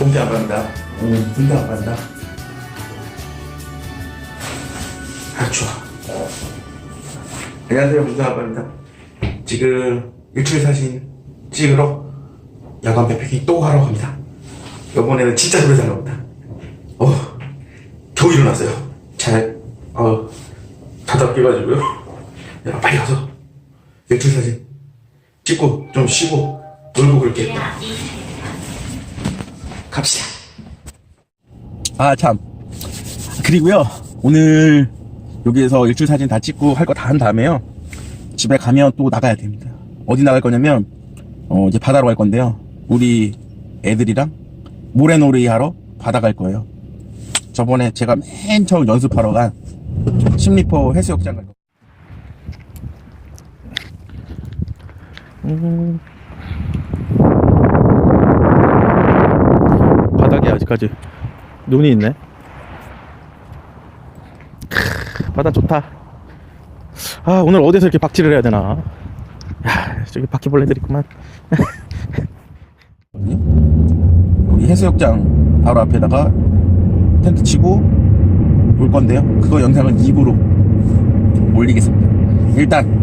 봄대 아빠입니다. 음, 봄대 아빠입니다. 아, 추워. 안녕하세요, 봄대 아빠입니다. 지금 일출 사진 찍으러 야간 백패킹 또 하러 갑니다. 이번에는 진짜 노래 잘 나옵니다. 어, 겨우 일어났어요. 잘, 어, 자다 깨가지고요. 야, 빨리 가서 일출 사진 찍고 좀 쉬고 놀고 그럴게. 갑시다. 아, 참. 그리고요, 오늘 여기에서 일출 사진 다 찍고 할 거 다 한 다음에요. 집에 가면 또 나가야 됩니다. 어디 나갈 거냐면, 어, 이제 바다로 갈 건데요. 우리 애들이랑 모래놀이 하러 바다 갈 거예요. 저번에 제가 맨 처음 연습하러 간 십리포 해수욕장 갈 거예요. 아직까지 눈이 있네. 크, 바다 좋다. 아, 오늘 어디서 이렇게 박치를 해야 되나? 야, 저기 바퀴벌레들 있구만. 우리 해수욕장 바로 앞에다가 텐트 치고 놀 건데요. 그거 영상은 2부로 올리겠습니다. 일단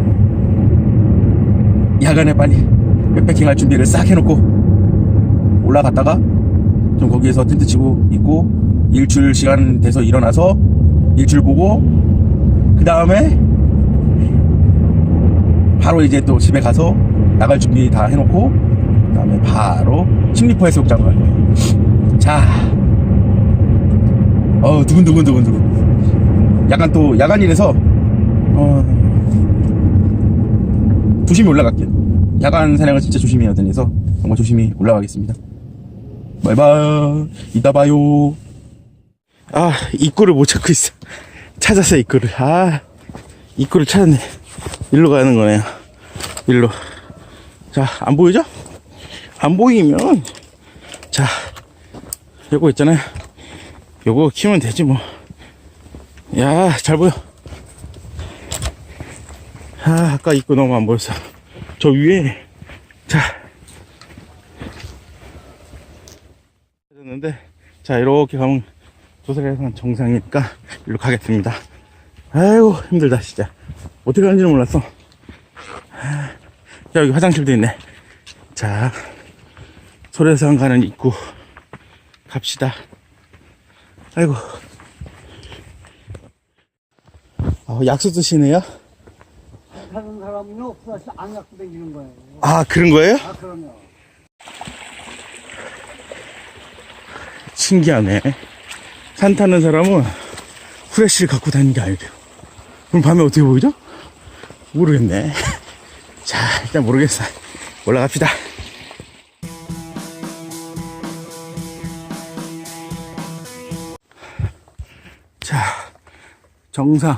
야간에 빨리 백패킹 할 준비를 싹 해놓고 올라갔다가 좀 거기에서 텐트 치고 있고 일출 시간 돼서 일어나서 일출 보고 그 다음에 바로 이제 또 집에 가서 나갈 준비 다 해놓고 그 다음에 바로 식리포 해수욕장 갈 거예요. 자, 어 두근두근 두근두근. 약간 또 야간이라서 어, 조심히 올라갈게요. 야간 사냥을 진짜 조심히 해야 되서 정말 조심히 올라가겠습니다. 바이바이. 이따 봐요. 아, 입구를 못 찾고 있어. 찾았어, 입구를. 아, 입구를 찾았네. 일로 가는 거네요. 일로. 자, 안 보이죠? 안 보이면, 자, 요거 있잖아요. 요거 키우면 되지, 뭐. 야, 잘 보여. 아, 아까 입구 너무 안 보였어. 저 위에, 자. 찾았는데, 자, 이렇게 가면 도사리산 정상이니까 일로 가겠습니다. 아이고 힘들다 진짜. 어떻게 가는지는 몰랐어. 아, 야 여기 화장실도 있네. 자 소래산 가는 입구 갑시다. 아이고. 어, 약수 드시네요? 하는 사람은 없어 안 갖고 다니는 거예요. 아 그런 거예요? 아 그럼요. 신기하네. 산 타는 사람은 후레쉬를 갖고 다니는 게 아니래요. 그럼 밤에 어떻게 보이죠? 모르겠네. 자, 일단 모르겠어. 올라갑시다. 자, 정상.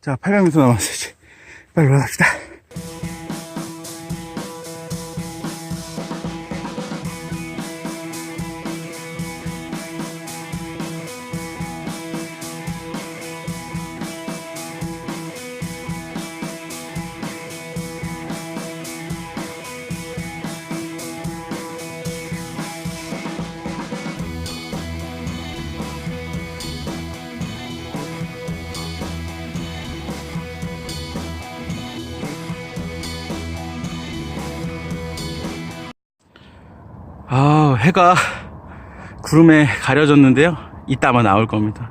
자, 800m 남았어요. 이제. 빨리 올라갑시다. 해가 구름에 가려졌는데요. 이따 아마 나올 겁니다.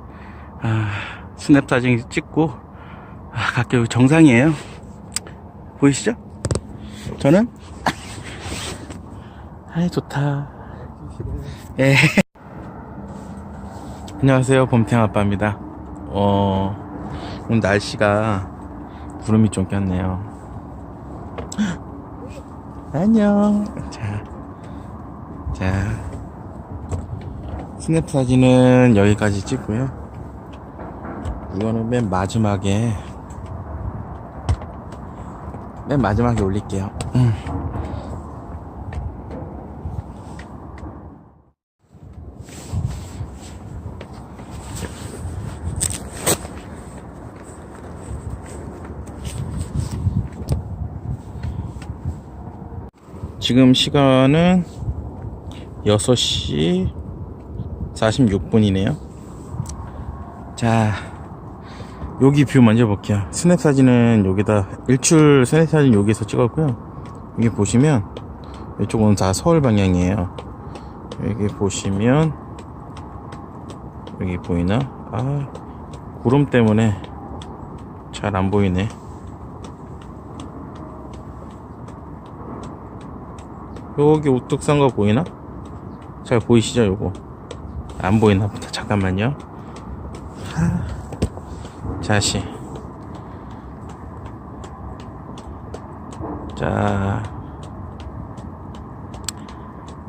아, 스냅 사진 찍고, 아, 여기 정상이에요. 보이시죠? 저는, 아이, 좋다. 예. 안녕하세요. 봄탱 아빠입니다. 어, 오늘 날씨가 구름이 좀 꼈네요. 안녕. 자. 자, 스냅 사진은 여기까지 찍고요. 이거는 맨 마지막에, 맨 마지막에 올릴게요. 음. 지금 시간은 6시 46분이네요. 자, 여기 뷰 먼저 볼게요. 스냅 사진은 여기다, 일출 스냅 사진 여기서 찍었고요. 여기 보시면, 이쪽은 다 서울 방향이에요. 여기 보시면, 여기 보이나? 아, 구름 때문에 잘 안 보이네. 여기 우뚝 산거 보이나? 잘 보이시죠, 요거? 안 보이나 보다. 잠깐만요. 하, 자시. 자.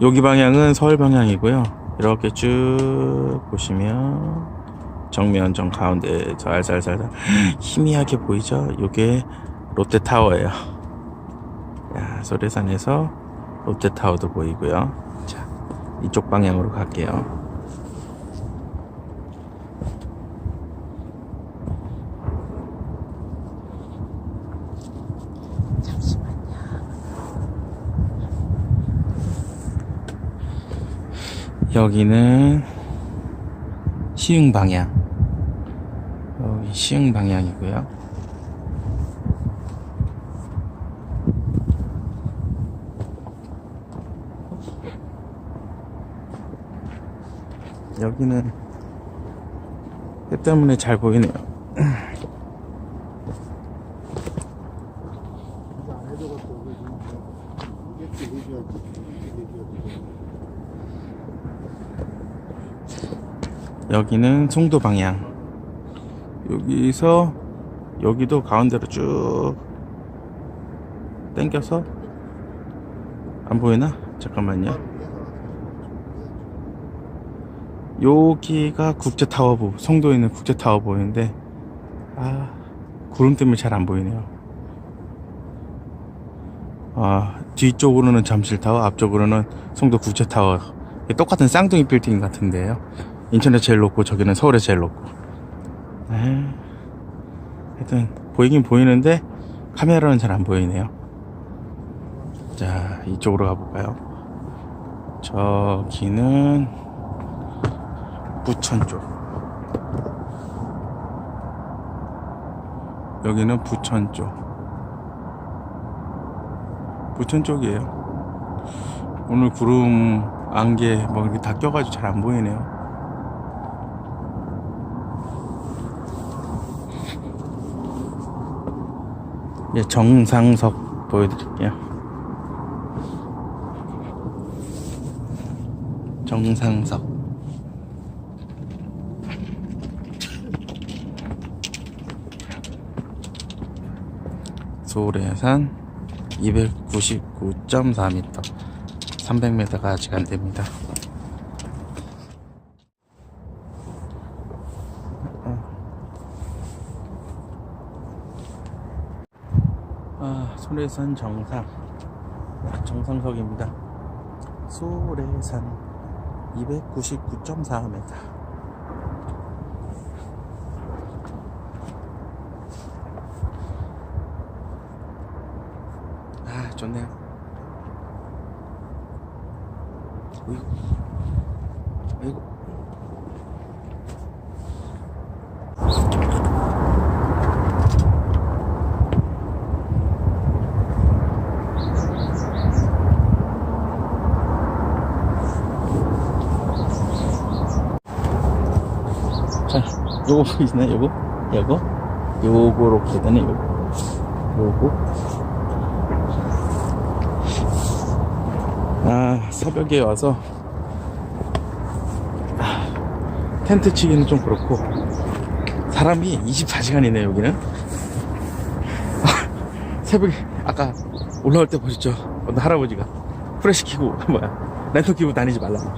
여기 방향은 서울 방향이고요. 이렇게 쭉 보시면 정면 정 가운데 살살살 희미하게 보이죠? 요게 롯데타워예요. 야, 소래산에서 롯데타워도 보이고요. 자, 이쪽 방향으로 갈게요. 여기는 시흥 방향. 여기 시흥 방향이고요. 여기는 해 때문에 잘 보이네요. 여기는 송도 방향. 여기서 여기도 가운데로 쭉 당겨서 안 보이나? 잠깐만요. 여기가 국제타워부 송도에 있는 국제타워 보이는데 아 구름 때문에 잘 안 보이네요. 아 뒤쪽으로는 잠실타워, 앞쪽으로는 송도 국제타워. 똑같은 쌍둥이 빌딩 같은데요. 인천에 제일 높고 저기는 서울에 제일 높고. 에 하여튼 보이긴 보이는데 카메라는 잘 안 보이네요. 자 이쪽으로 가볼까요? 저기는 부천 쪽. 여기는 부천 쪽. 부천 쪽이에요. 오늘 구름 안개 뭐 이렇게 다 껴가지고 잘 안 보이네요. 이제 정상석 보여드릴게요. 정상석. 소래산 299.4m 300m가 아직 안 됩니다. 아, 소래산 정상 정상석입니다. 소래산 299.4m 아, 좋네요. 어이구. 어이구. 자, 요거 보이시나요? 요거? 요거? 요거로 계단에 요거. 요거. 아, 새벽에 와서 아, 텐트 치기는 좀 그렇고 사람이 24시간이네 여기는 새벽에 아까 올라올 때 보셨죠? 어떤 할아버지가 프레시 키고 뭐야 랜턴 키고 다니지 말라고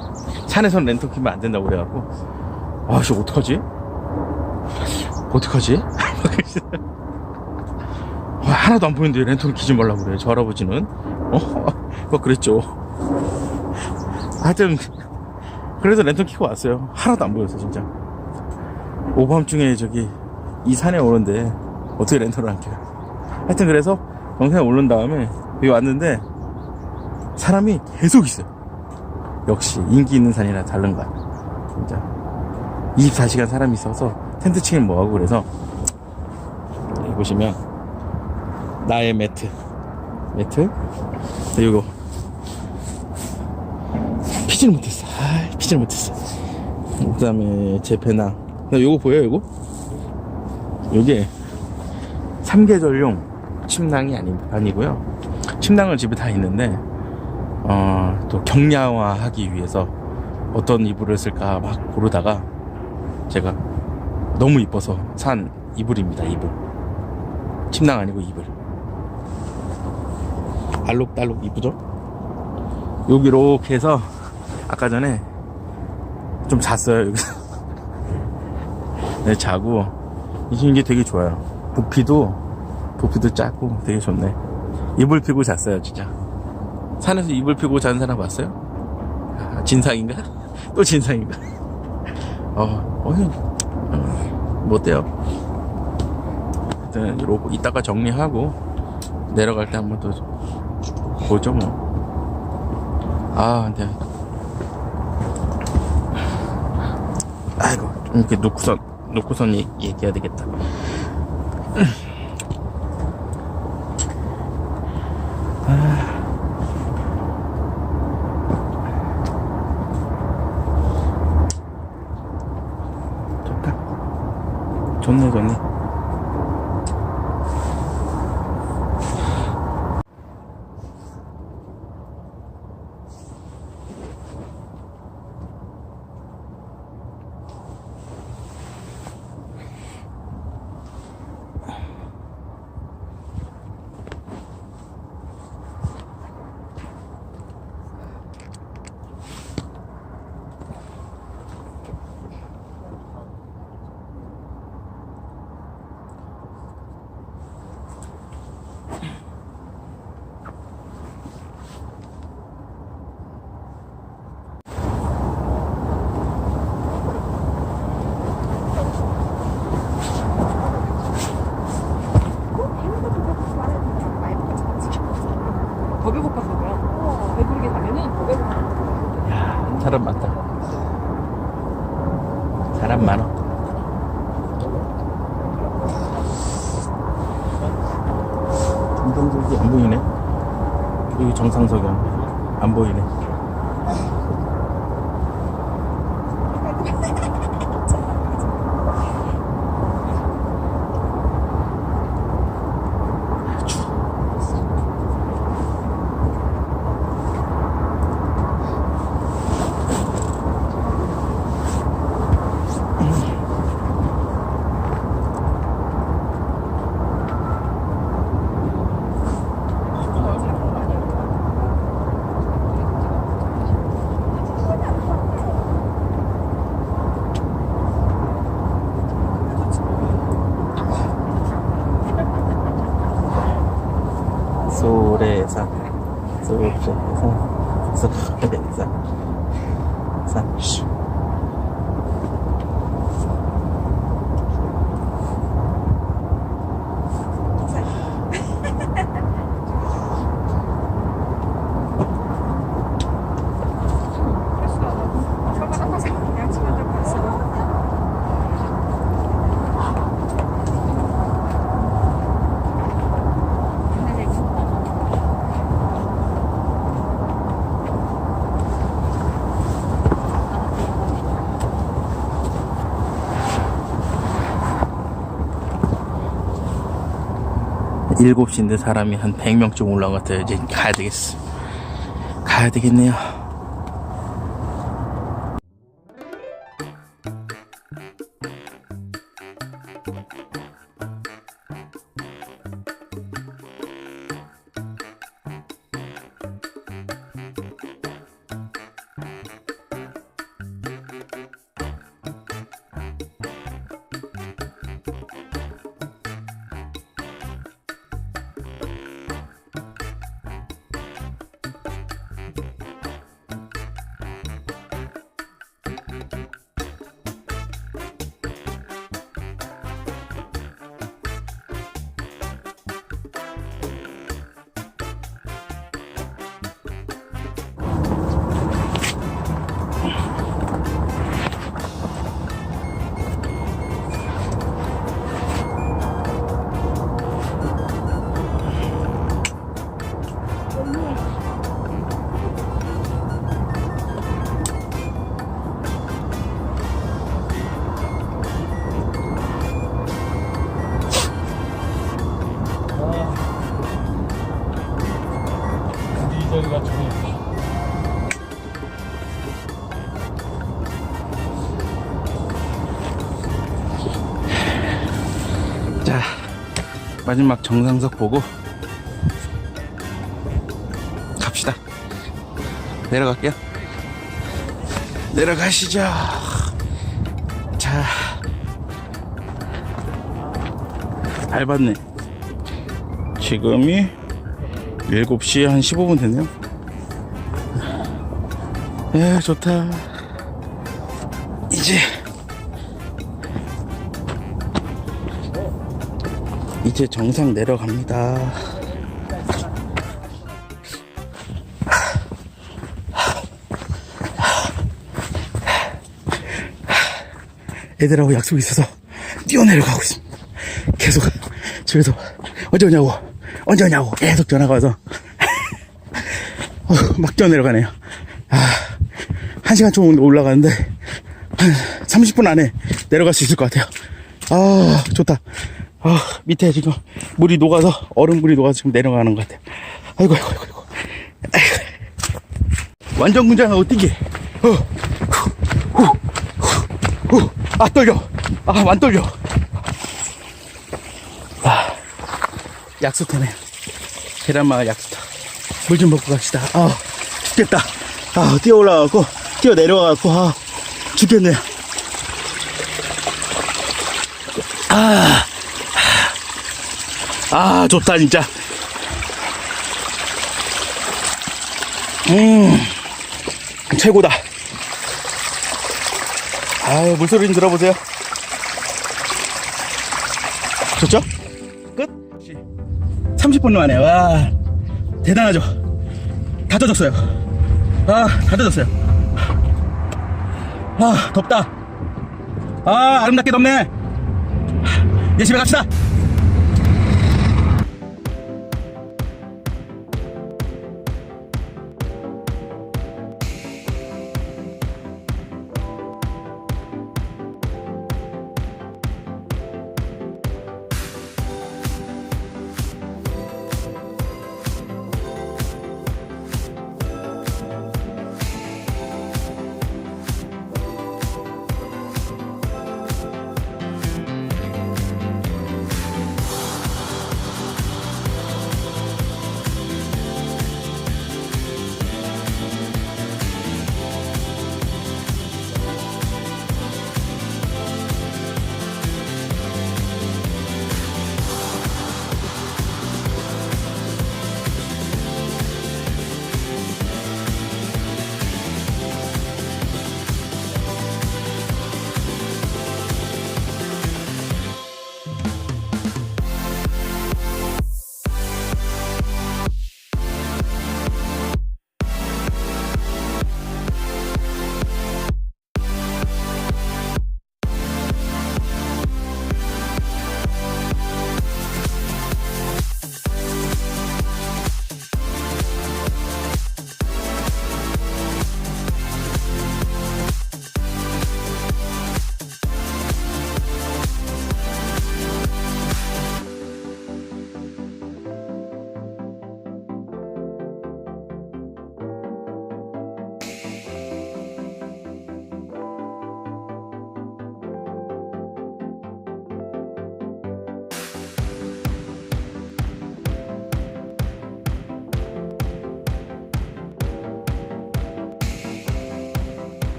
산에서는 랜턴 키면 안 된다고 그래갖고 아씨 어떡하지? 어떡하지? 와, 하나도 안 보이는데 랜턴을 키지 말라고 그래 저 할아버지는 어? 막 그랬죠 하여튼 그래서 랜턴 키고 왔어요. 하나도 안 보였어 진짜. 오밤중에 저기 이 산에 오는데 어떻게 랜턴을 안 켜요. 하여튼 그래서 영상에 오른 다음에 여기 왔는데 사람이 계속 있어요. 역시 인기 있는 산이라 다른 거야. 진짜. 24시간 사람이 있어서 텐트 치긴 뭐하고 그래서 여기 보시면 나의 매트. 매트? 그리고 피지를 못했어. 아 피지를 못했어. 그 다음에 제 배낭. 나 요거 보여요 요거? 요게 3계절용 침낭이 아니, 아니고요. 침낭은 집에 다 있는데 어, 또 경량화 하기 위해서 어떤 이불을 쓸까 막 고르다가 제가 너무 이뻐서 산 이불입니다 이불. 침낭 아니고 이불. 알록달록 이쁘죠? 여기 이렇게 해서 아까 전에 좀 잤어요 여기서 네 자고 이게 되게 좋아요 부피도 부피도 작고 되게 좋네 이불 피고 잤어요 진짜 산에서 이불 피고 자는 사람 봤어요? 아, 진상인가? 또 진상인가? 어, 어이, 어, 뭐 어때요? 하여튼, 요거 이따가 정리하고, 내려갈 때 한번 또 보죠, 뭐. 아, 근데. 아 이렇게 놓고선, 놓고선 얘- 얘기해야 되겠다. 좋네, 좋네. 더 배고파서 그래. 배부르게 가면은 더 배고파. 야, 사람 많다. 사람 많아. 정상석이 안 보이네. 여기 정상석이 안, 보이네. 7시인데 사람이 한 100명쯤 올라온 것 같아요. 이제 가야 되겠어. 가야 되겠네요. 마지막 정상석 보고 갑시다. 내려갈게요. 내려가시죠. 자, 밟았네. 지금이 7시 한 15분 됐네요. 에, 좋다. 이제 이제 정상 내려갑니다. 애들하고 약속이 있어서 뛰어내려가고 있습니다. 계속 집에서 언제 오냐고 언제 오냐고 계속 전화가 와서 어, 막 뛰어내려가네요. 아, 한 시간 좀 올라가는데 한 30분 안에 내려갈 수 있을 것 같아요. 아, 좋다. 아, 밑에 지금 물이 녹아서, 얼음물이 녹아서 지금 내려가는 것 같아요. 아이고, 아이고, 아이고, 아이고. 완전 군장하고 뛰기. 어. 아, 떨려. 아, 안 떨려. 아, 약수터네. 계란마을 약수터. 물 좀 먹고 갑시다. 아, 죽겠다. 아, 뛰어 올라가고, 뛰어 내려가고, 아, 죽겠네요. 아, 좋다, 진짜. 음, 최고다. 아유, 물소리 좀 들어보세요. 좋죠? 끝? 30분 만에, 와, 대단하죠? 다 젖었어요. 아, 다 젖었어요. 아, 덥다. 아, 아름답게 덥네. 이제 집에 갑시다.